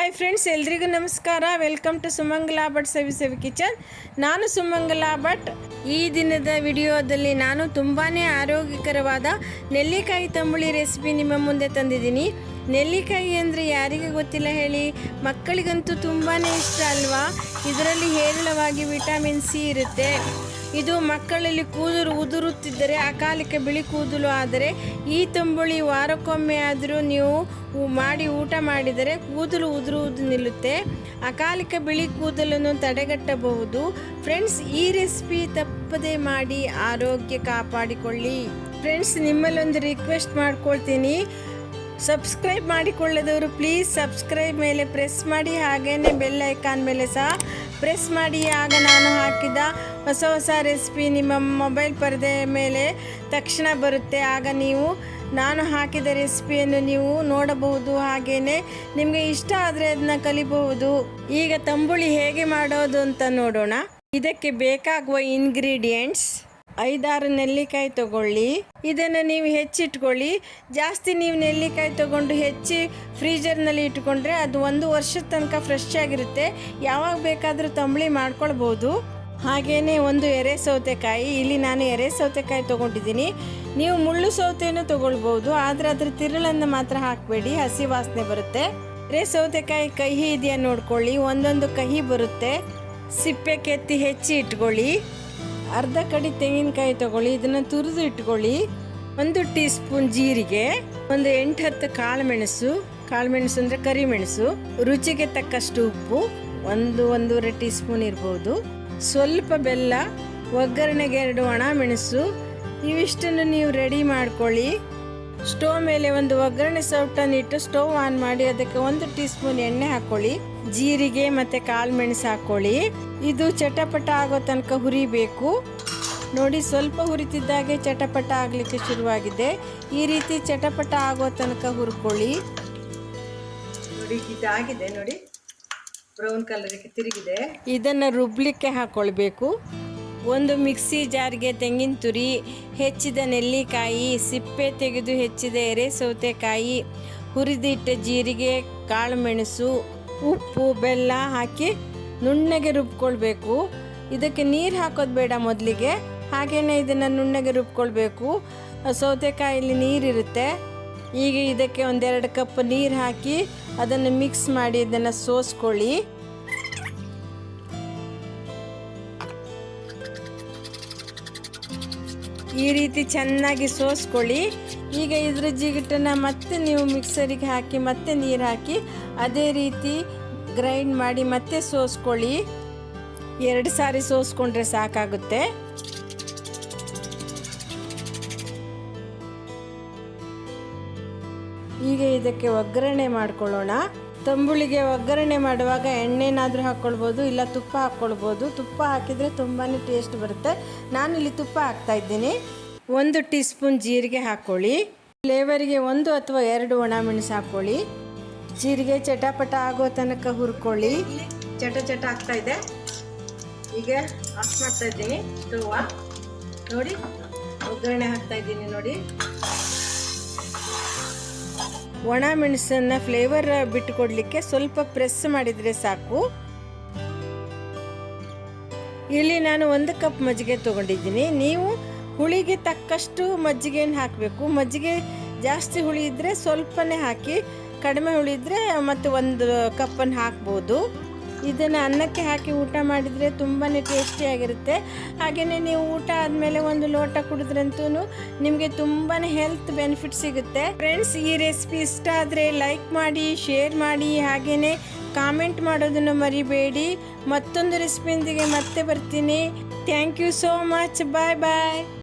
Hi friends ಎಲ್ರಿಗೂ ನಮಸ್ಕಾರ. Welcome to Sumangala Bhat Savi Savi kitchen ನಾನು ಸುಮಂಗಲಾ ಭಟ್ ಈ ದಿನದ ವಿಡಿಯೋದಲ್ಲಿ ನಾನು ತುಂಬಾ ಆರೋಗ್ಯಕರವಾದ ನೆಲ್ಲಿಕಾಯಿ ತಂಬುಳಿ ರೆಸಿಪಿ ನಿಮ್ಮ ಮುಂದೆ ತಂದಿದ್ದೀನಿ. ನೆಲ್ಲಿಕಾಯಿ ಅಂದರೆ ಯಾರಿಗೆ ಗೊತ್ತಿಲ್ಲ ಹೇಳಿ, ಮಕ್ಕಳಿಗಂತೂ ತುಂಬಾ ಇಷ್ಟ ಅಲ್ವಾ? ಇದರಲ್ಲಿ ಹೇರಳವಾಗಿ ವಿಟಮಿನ್ ಸಿ ಇರುತ್ತೆ. ಇದು ಮಕ್ಕಳಲ್ಲಿ ಕೂದಲು ಉದುರುತ್ತಿದ್ದರೆ ಅಕಾಲಿಕ ಬಿಳಿ ಕೂದಲು ಆದರೆ ಈ ತಂಬುಳಿ ವಾರಕ್ಕೊಮ್ಮೆ ಆದರೂ ನೀವು ಮಾಡಿ ಊಟ ಮಾಡಿದರೆ ಕೂದಲು ಉದುರುವುದು ನಿಲ್ಲುತ್ತೆ. ಅಕಾಲಿಕ ಬಿಳಿ ಕೂದಲನ್ನು ತಡೆಗಟ್ಟಬಹುದು. ಫ್ರೆಂಡ್ಸ್ ಈ ರೆಸಿಪಿ ತಪ್ಪದೆ ಮಾಡಿ ಆರೋಗ್ಯ ಕಾಪಾಡಿಕೊಳ್ಳಿ. ಫ್ರೆಂಡ್ಸ್ ನಿಮ್ಮಲ್ಲೊಂದು ರಿಕ್ವೆಸ್ಟ್ ಮಾಡ್ಕೊಳ್ತೀನಿ. ಸಬ್ಸ್ಕ್ರೈಬ್ ಮಾಡಿಕೊಳ್ಳದವರು ಪ್ಲೀಸ್ ಸಬ್ಸ್ಕ್ರೈಬ್ ಮೇಲೆ ಪ್ರೆಸ್ ಮಾಡಿ. ಹಾಗೇನೆ ಬೆಲ್ ಐಕಾನ್ ಮೇಲೆ ಸಹ ಪ್ರೆಸ್ ಮಾಡಿ. ಆಗ ನಾನು ಹಾಕಿದ ಹೊಸ ಹೊಸ ರೆಸಿಪಿ ನಿಮ್ಮ ಮೊಬೈಲ್ ಪರದೆ ಮೇಲೆ ತಕ್ಷಣ ಬರುತ್ತೆ. ಆಗ ನೀವು, ನಾನು ಹಾಕಿದ ರೆಸಿಪಿಯನ್ನು ನೀವು ನೋಡಬಹುದು. ಹಾಗೇ ನಿಮಗೆ ಇಷ್ಟ ಆದರೆ ಅದನ್ನ ಕಲಿಬಹುದು. ಈಗ ತಂಬುಳಿ ಹೇಗೆ ಮಾಡೋದು ಅಂತ ನೋಡೋಣ. ಇದಕ್ಕೆ ಬೇಕಾಗುವ ಇಂಗ್ರೀಡಿಯೆಂಟ್ಸ್ ಐದಾರು ನೆಲ್ಲಿಕಾಯಿ ತಗೊಳ್ಳಿ. ಇದನ್ನು ನೀವು ಹೆಚ್ಚಿಟ್ಕೊಳ್ಳಿ. ಜಾಸ್ತಿ ನೀವು ನೆಲ್ಲಿಕಾಯಿ ತಗೊಂಡು ಹೆಚ್ಚಿ ಫ್ರೀಜರ್ನಲ್ಲಿ ಇಟ್ಕೊಂಡ್ರೆ ಅದು ಒಂದು ವರ್ಷದ ತನಕ ಫ್ರೆಶ್ ಆಗಿರುತ್ತೆ. ಯಾವಾಗ ಬೇಕಾದರೂ ತಂಬಳಿ ಮಾಡ್ಕೊಳ್ಬೋದು. ಹಾಗೆಯೇ ಒಂದು ಎರೆ ಸೌತೆಕಾಯಿ. ಇಲ್ಲಿ ನಾನು ಎರೆ ಸೌತೆಕಾಯಿ ತೊಗೊಂಡಿದ್ದೀನಿ. ನೀವು ಮುಳ್ಳು ಸೌತೆಯನ್ನು ತೊಗೊಳ್ಬೋದು. ಆದರೆ ಅದ್ರ ತಿರುಳನ್ನು ಮಾತ್ರ ಹಾಕಬೇಡಿ. ಹಸಿ ವಾಸನೆ ಬರುತ್ತೆ. ಎರೆ ಸೌತೆಕಾಯಿ ಕಹಿ ಇದೆಯಾ ನೋಡ್ಕೊಳ್ಳಿ. ಒಂದೊಂದು ಕಹಿ ಬರುತ್ತೆ. ಸಿಪ್ಪೆ ಕೆತ್ತಿ ಹೆಚ್ಚಿ ಇಟ್ಕೊಳ್ಳಿ. ಅರ್ಧ ಕಡಿ ತೆಂಗಿನಕಾಯಿ ತಗೊಳ್ಳಿ, ಇದನ್ನು ತುರಿದು ಇಟ್ಕೊಳ್ಳಿ. ಒಂದು ಟೀ ಸ್ಪೂನ್ ಜೀರಿಗೆ, ಒಂದು ಎಂಟು ಹತ್ತು ಕಾಳುಮೆಣಸು. ಕಾಳುಮೆಣಸು ಅಂದರೆ ಕರಿಮೆಣಸು. ರುಚಿಗೆ ತಕ್ಕಷ್ಟು ಉಪ್ಪು, ಒಂದು ಒಂದೂವರೆ ಟೀ ಸ್ಪೂನ್ ಇರ್ಬೋದು. ಸ್ವಲ್ಪ ಬೆಲ್ಲ, ಒಗ್ಗರಣೆಗೆ ಎರಡು ಒಣ ಮೆಣಸು. ಇವಿಷ್ಟನ್ನು ನೀವು ರೆಡಿ ಮಾಡ್ಕೊಳ್ಳಿ. ಸ್ಟೋವ್ ಮೇಲೆ ಒಂದು ಒಗ್ಗರಣೆ ಸೌಟನ್ನು ಇಟ್ಟು ಸ್ಟೋವ್ ಆನ್ ಮಾಡಿ ಅದಕ್ಕೆ ಒಂದು ಟೀ ಸ್ಪೂನ್ ಎಣ್ಣೆ ಹಾಕೊಳ್ಳಿ. ಜೀರಿಗೆ ಮತ್ತೆ ಕಾಳು ಮೆಣಸು ಹಾಕೊಳ್ಳಿ. ಇದು ಚಟಪಟ ಆಗೋ ತನಕ ಹುರಿಬೇಕು. ನೋಡಿ, ಸ್ವಲ್ಪ ಹುರಿತಿದ್ದಾಗೆ ಚಟಪಟ ಆಗಲಿಕ್ಕೆ ಶುರುವಾಗಿದೆ. ಈ ರೀತಿ ಚಟಪಟ ಆಗೋ ತನಕ ಹುರ್ಕೊಳ್ಳಿ. ನೋಡಿ, ಇದಾಗಿದೆ, ನೋಡಿ. ಬ್ರೌನ್ ಕಲರ್ಗೆ ತಿರುಗಿದೆ. ಇದನ್ನು ರುಬ್ಲಿಕ್ಕೆ ಹಾಕೊಳ್ಬೇಕು. ಒಂದು ಮಿಕ್ಸಿ ಜಾರ್ಗೆ ತೆಂಗಿನ ತುರಿ, ಹೆಚ್ಚಿದ ನೆಲ್ಲಿಕಾಯಿ, ಸಿಪ್ಪೆ ತೆಗೆದು ಹೆಚ್ಚಿದ ಎರೆ ಸೌತೆಕಾಯಿ, ಹುರಿದಿಟ್ಟ ಜೀರಿಗೆ ಕಾಳು ಮೆಣಸು ಉಪ್ಪು, ಬೆಲ್ಲ ಹಾಕಿ ನುಣ್ಣಗೆ ರುಬ್ಕೊಳ್ಬೇಕು. ಇದಕ್ಕೆ ನೀರು ಹಾಕೋದು ಬೇಡ ಮೊದಲಿಗೆ. ಹಾಗೆಯೇ ಇದನ್ನು ನುಣ್ಣಗೆ ರುಬ್ಕೊಳ್ಬೇಕು. ಸೌತೆಕಾಯಲ್ಲಿ ನೀರಿರುತ್ತೆ ಈಗ ಇದಕ್ಕೆ ಒಂದೆರಡು ಕಪ್ ನೀರು ಹಾಕಿ ಅದನ್ನು ಮಿಕ್ಸ್ ಮಾಡಿ ಇದನ್ನು ಸೋಸ್ಕೊಳ್ಳಿ. ಈ ರೀತಿ ಚೆನ್ನಾಗಿ ಸೋಸ್ಕೊಳ್ಳಿ. ಈಗ ಇದ್ರ ಜಿಗಿಟನ್ನು ಮತ್ತೆ ನೀವು ಮಿಕ್ಸರಿಗೆ ಹಾಕಿ, ಮತ್ತೆ ನೀರು ಹಾಕಿ, ಅದೇ ರೀತಿ ಗ್ರೈಂಡ್ ಮಾಡಿ ಮತ್ತೆ ಸೋಸ್ಕೊಳ್ಳಿ. ಎರಡು ಸಾರಿ ಸೋಸ್ಕೊಂಡ್ರೆ ಸಾಕಾಗುತ್ತೆ. ಈಗ ಇದಕ್ಕೆ ಒಗ್ಗರಣೆ ಮಾಡ್ಕೊಳ್ಳೋಣ. ತಂಬುಳಿಗೆ ಒಗ್ಗರಣೆ ಮಾಡುವಾಗ ಎಣ್ಣೆನಾದರೂ ಹಾಕ್ಕೊಳ್ಬೋದು, ಇಲ್ಲ ತುಪ್ಪ ಹಾಕ್ಕೊಳ್ಬೋದು. ತುಪ್ಪ ಹಾಕಿದರೆ ತುಂಬಾ ಟೇಸ್ಟ್ ಬರುತ್ತೆ. ನಾನು ಇಲ್ಲಿ ತುಪ್ಪ ಹಾಕ್ತಾ ಇದ್ದೀನಿ. ಒಂದು ಟೀ ಸ್ಪೂನ್ ಜೀರಿಗೆ ಹಾಕ್ಕೊಳ್ಳಿ. ಫ್ಲೇವರಿಗೆ ಒಂದು ಅಥವಾ ಎರಡು ಒಣ ಮೆಣಸು ಹಾಕ್ಕೊಳ್ಳಿ. ಜೀರಿಗೆ ಚಟಪಟ ಆಗೋ ತನಕ ಹುರ್ಕೊಳ್ಳಿ. ಚಟ ಚಟ ಆಗ್ತಾ ಇದೆ. ಈಗ ಆಫ್ ಮಾಡ್ತಾ ಇದ್ದೀನಿ. ಸ್ಟೋವ ನೋಡಿ, ಒಗ್ಗರಣೆ ಹಾಕ್ತಾ ಇದ್ದೀನಿ ನೋಡಿ. ಒಣ ಮೆಣಸನ್ನ ಫ್ಲೇವರ್ ಬಿಟ್ಟು ಕೊಡಲಿಕ್ಕೆ ಸ್ವಲ್ಪ ಪ್ರೆಸ್ ಮಾಡಿದರೆ ಸಾಕು. ಇಲ್ಲಿ ನಾನು ಒಂದು ಕಪ್ ಮಜ್ಜಿಗೆ ತೊಗೊಂಡಿದ್ದೀನಿ. ನೀವು ಹುಳಿಗೆ ತಕ್ಕಷ್ಟು ಮಜ್ಜಿಗೆಯನ್ನು ಹಾಕಬೇಕು. ಮಜ್ಜಿಗೆ ಜಾಸ್ತಿ ಹುಳಿ ಇದ್ದರೆ ಸ್ವಲ್ಪನೇ ಹಾಕಿ, ಕಡಿಮೆ ಹುಳಿ ಇದ್ದರೆ ಮತ್ತು ಒಂದು ಕಪ್ಪನ್ನು ಹಾಕ್ಬೋದು. ಇದನ್ನು ಅನ್ನಕ್ಕೆ ಹಾಕಿ ಊಟ ಮಾಡಿದರೆ ತುಂಬಾ ಟೇಸ್ಟಿಯಾಗಿರುತ್ತೆ ಹಾಗೆಯೇ ನೀವು ಊಟ ಆದಮೇಲೆ ಒಂದು ಲೋಟ ಕುಡಿದ್ರಂತೂ ನಿಮಗೆ ತುಂಬಾ ಹೆಲ್ತ್ ಬೆನಿಫಿಟ್ ಸಿಗುತ್ತೆ. ಫ್ರೆಂಡ್ಸ್ ಈ ರೆಸಿಪಿ ಇಷ್ಟ ಆದರೆ ಲೈಕ್ ಮಾಡಿ ಶೇರ್ ಮಾಡಿ ಹಾಗೆಯೇ ಕಾಮೆಂಟ್ ಮಾಡೋದನ್ನು ಮರಿಬೇಡಿ. ಮತ್ತೊಂದು ರೆಸಿಪಿಯೊಂದಿಗೆ ಮತ್ತೆ ಬರ್ತೀನಿ. Thank you so much bye bye